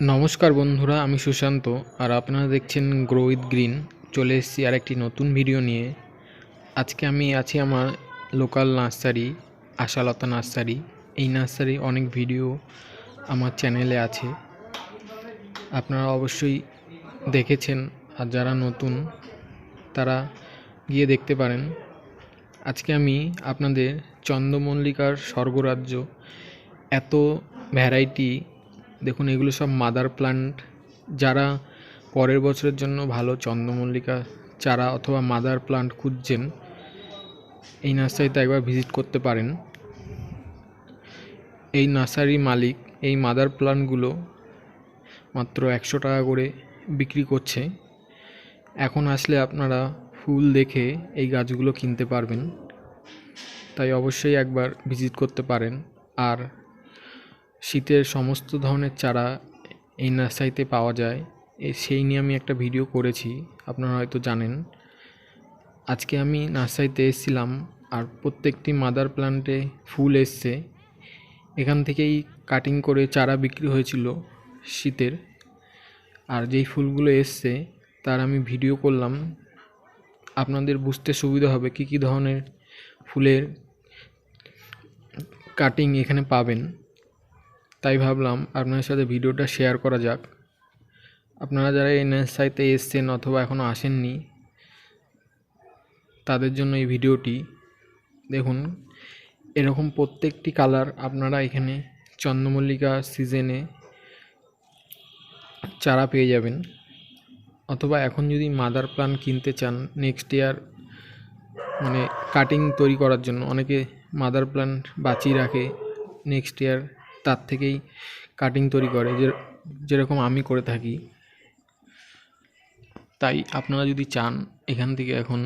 নমস্কার বন্ধুরা, আমি সুশান্ত আর আপনারা দেখছেন গ্রো উইথ গ্রিন। চলে এসেছি আর একটি নতুন ভিডিও নিয়ে। আজকে আমি আছি আমার লোকাল নার্সারি, আশালতা নার্সারি। এই নার্সারি অনেক ভিডিও আমার চ্যানেলে আছে। আপনারা অবশ্যই দেখেছেন আর যারা নতুন, তারা গিয়ে দেখতে পারেন। আজকে আমি আপনাদের চন্দ্রমল্লিকার স্বর্গরাজ্য এত ভ্যারাইটি দেখুন, এগুলো সব মাদার প্লান্ট যারা পরের বছরের জন্য ভালো চন্দ্রমল্লিকা চারা অথবা মাদার প্লান্ট খুঁজছেন, এই নার্সারিতে একবার ভিজিট করতে পারেন। এই নার্সারি মালিক, এই মাদার প্লান্টগুলো মাত্র একশো টাকা করে বিক্রি করছে। এখন আসলে আপনারা ফুল দেখে এই গাছগুলো কিনতে পারবেন। তাই অবশ্যই একবার ভিজিট করতে পারেন। আর শীতের সমস্ত ধরনের চারা এই নার্সারিতে পাওয়া যায়। এ সেই নিয়ে আমি একটা ভিডিও করেছি, আপনারা হয়তো জানেন। আজকে আমি নার্সারিতে এসেছিলাম আর প্রত্যেকটি মাদার প্লান্টে ফুল এসছে। এখান থেকেই কাটিং করে চারা বিক্রি হয়েছিল শীতের। আর যেই ফুলগুলো এসছে, তার আমি ভিডিও করলাম। আপনাদের বুঝতে সুবিধা হবে কী কী ধরনের ফুলের কাটিং এখানে পাবেন। তাই ভাবলাম আপনাদের সাথে ভিডিওটা শেয়ার করা যাক। আপনারা যারা এই নার্সারিতে এসছেন অথবা এখনও আসেননি, তাদের জন্য এই ভিডিওটি দেখুন। এরকম প্রত্যেকটি কালার আপনারা এখানে চন্দ্রমল্লিকা সিজনে চারা পেয়ে যাবেন। অথবা এখন যদি মাদার প্লান্ট কিনতে চান নেক্সট ইয়ার মানে কাটিং তৈরি করার জন্য, অনেকে মাদার প্লান্ট বাঁচিয়ে রাখে নেক্সট ইয়ার তার থেকেই কাটিং তৈরি করে, যে, যেরকম আমি করে থাকি। তাই আপনারা যদি চান, এখান থেকে এখন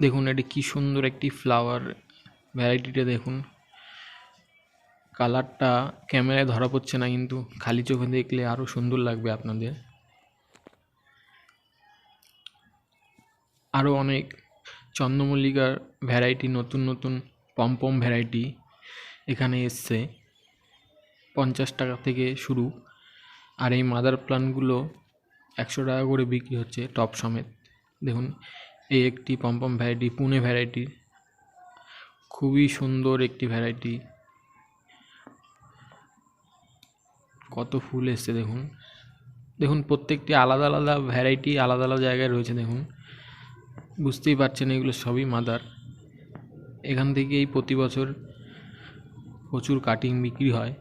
দেখুন এটি কী সুন্দর একটি ফ্লাওয়ার ভ্যারাইটিটা দেখুন। কালারটা ক্যামেরায় ধরা পড়ছে না কিন্তু খালি চোখে দেখলে আরও সুন্দর লাগবে আপনাদের। আরও অনেক চন্দ্রমল্লিকার ভ্যারাইটি নতুন নতুন পমপম ভ্যারাইটি এখানে এসছে পঞ্চাশ টাকা থেকে শুরু। আর এই মাদার প্লান্টগুলো একশো টাকা করে বিক্রি হচ্ছে টপ সমেত। দেখুন, এই একটি পমপম ভ্যারাইটি পুনে ভ্যারাইটি খুবই সুন্দর একটি ভ্যারাইটি কত ফুল এসছে দেখুন। দেখুন, প্রত্যেকটি আলাদা আলাদা ভ্যারাইটি আলাদা আলাদা জায়গায় রয়েছে দেখুন। বুঝতেই পারছেন এগুলো সবই মাদার এখান থেকেই প্রতি বছর প্রচুর কাটিং বিক্রি হয়।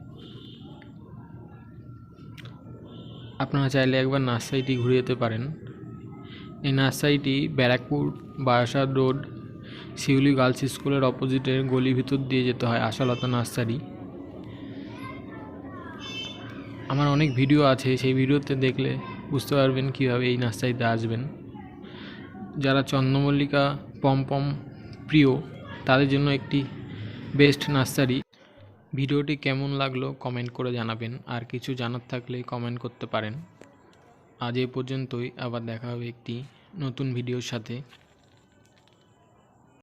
আপনারা চাইলে একবার নার্সারিটি ঘুরে যেতে পারেন। এই নার্সারিটি ব্যারাকপুর বারাসাত রোড, শিউলি গার্লস স্কুলের অপোজিটের গলি ভিতর দিয়ে যেতে হয় আশালতা নার্সারি। আমার অনেক ভিডিও আছে, সেই ভিডিওতে দেখলে বুঝতে পারবেন কীভাবে এই নার্সারিতে আসবেন। যারা চন্দ্রমল্লিকা পমপম প্রিয়, তাদের জন্য একটি বেস্ট নার্সারি। ভিডিওটি কেমন লাগল কমেন্ট করে জানাবেন, আর কিছু জানার থাকলে কমেন্ট করতে পারেন। আজ এই পর্যন্তই, আবার দেখা হবে একটি নতুন ভিডিওর সাথে।